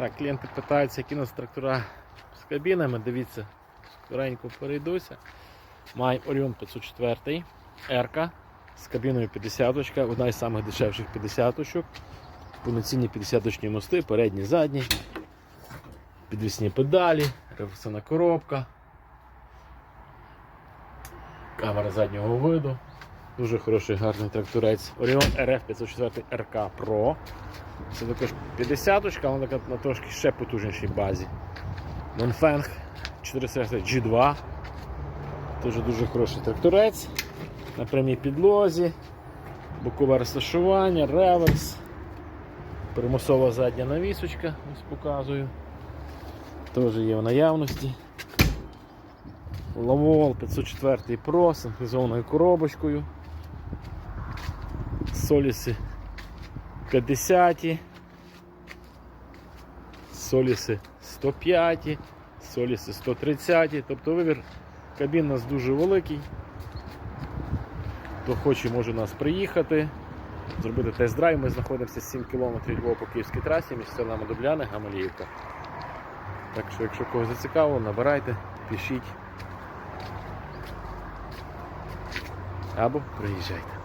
Так, клієнти питаються, які у нас трактора з кабінами. Дивіться, скоренько перейдуся. Маємо Orion 504 R з кабіною 50 одна із самих дешевших 50-очок. Повноцінні 50-очні мости, передні, задні, підвісні педалі, реверсивна коробка, камера заднього виду. Дуже хороший гарний тракторець. Orion RF 504 RK Pro. Це також 50-очка, але така на трошки ще потужнішій базі. Монфенг 400 G2. Дуже дуже хороший тракторець. На прямій підлозі, бокове розташування, реверс, примусова задня навісочка, ось показую. Теж є в наявності. Лавол 504 Pro з синхронізованою коробочкою. Соліси 50, соліси 105, соліси 130, тобто вибір кабін у нас дуже великий. Хто хоче, може у нас приїхати, зробити тест-драйв. Ми знаходимося 7 км Львова по Київській трасі між селами Дубляни, Гамаліївка. Так що, якщо когось зацікавило, набирайте, пишіть або приїжджайте.